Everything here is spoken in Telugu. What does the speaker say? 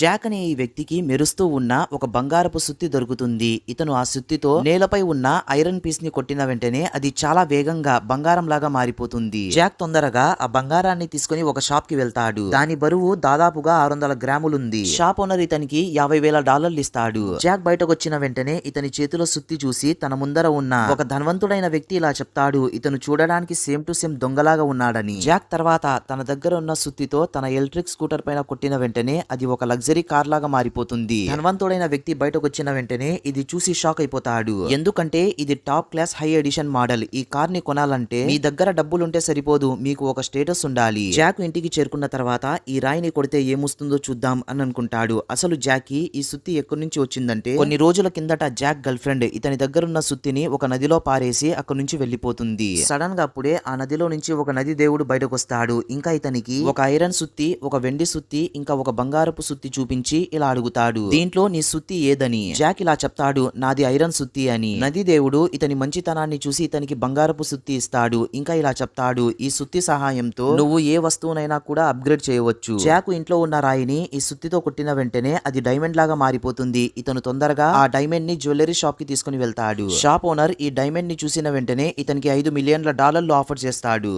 జాక్ అనే ఈ వ్యక్తికి మెరుస్తూ ఉన్న ఒక బంగారపు సుత్తి దొరుకుతుంది. ఇతను ఆ సుత్తితో నేలపై ఉన్న ఐరన్ పీస్ని కొట్టిన వెంటనే అది చాలా వేగంగా బంగారం లాగా మారిపోతుంది. జాక్ తొందరగా ఆ బంగారాన్ని తీసుకుని ఒక షాప్కి వెళ్తాడు. దాని బరువు దాదాపుగా ఆరు వందల గ్రాములుంది. షాప్ ఓనర్ ఇతనికి యాభై వేల డాలర్లు ఇస్తాడు. జాక్ బయటకొచ్చిన వెంటనే ఇతని చేతిలో సుత్తి చూసి తన ముందర ఉన్న ఒక ధనవంతుడైన వ్యక్తి ఇలా చెప్తాడు ఇతను చూడడానికి సేమ్ టు సేమ్ దొంగలాగా ఉన్నాడని. జాక్ తర్వాత తన దగ్గర ఉన్న సుత్తితో తన ఎలక్ట్రిక్ స్కూటర్ పైన కొట్టిన వెంటనే అది ఒక లగ్జరీ కార్ లాగా మారిపోతుంది. ధనవంతుడైన వ్యక్తి బయటకు వచ్చిన వెంటనే ఇది చూసి షాక్ అయిపోతాడు. ఎందుకంటే ఇది top class high edition model. ఈ కార్ని కొనాలంటే మీ దగ్గర డబ్బులుంటే సరిపోదు. మీకు ఒక స్టేటస్ ఉండాలి. జాక్ ఇంటికి చేరుకున్న తర్వాత ఈ రాయిని కొడితే ఏమొస్తుందో చూద్దాం అని అనుకుంటాడు అసలు జాకీ ఈ సుత్తి ఎక్కడి నుంచి వచ్చిందంటే కొన్ని రోజుల కిందట జాక్ గర్ల్ ఫ్రెండ్ ఇతని దగ్గరున్న సుత్తిని ఒక నదిలో పారేసి అక్కడి నుంచి వెళ్ళిపోతుంది సడన్గా అప్పుడే ఆ నదిలో నుంచి ఒక నది దేవుడు బయటకు వస్తాడు ఇంకా ఇతనికి ఒక ఐరన్ సుత్తి ఒక వెండి సుత్తి ఇంకా ఒక బంగారపు సుత్తి చూపించి ఇలా అడుగుతాడు. దీంట్లో నీ సుత్తి ఏదని? జాక్ ఇలా చెప్తాడు. నాది ఐరన్ సుత్తి అని. నది దేవుడు ఇతని మంచితనాన్ని చూసి ఇతనికి బంగారపు సుత్తి ఇస్తాడు. ఇంకా ఇలా చెప్తాడు. ఈ సుత్తి సహాయంతో నువ్వు ఏ వస్తువునైనా కూడా అప్గ్రేడ్ చేయవచ్చు. జాక్ ఇంట్లో ఉన్న రాయిని ఈ సుత్తితో కొట్టిన వెంటనే అది డైమండ్ లాగా మారిపోతుంది. ఇతను తొందరగా ఆ డైమండ్ని జ్యువెలరీ షాప్కి తీసుకుని వెళ్తాడు. షాప్ ఓనర్ ఈ డైమండ్ని చూసిన వెంటనే ఇతనికి ఐదు మిలియన్ల డాలర్లు ఆఫర్ చేస్తాడు.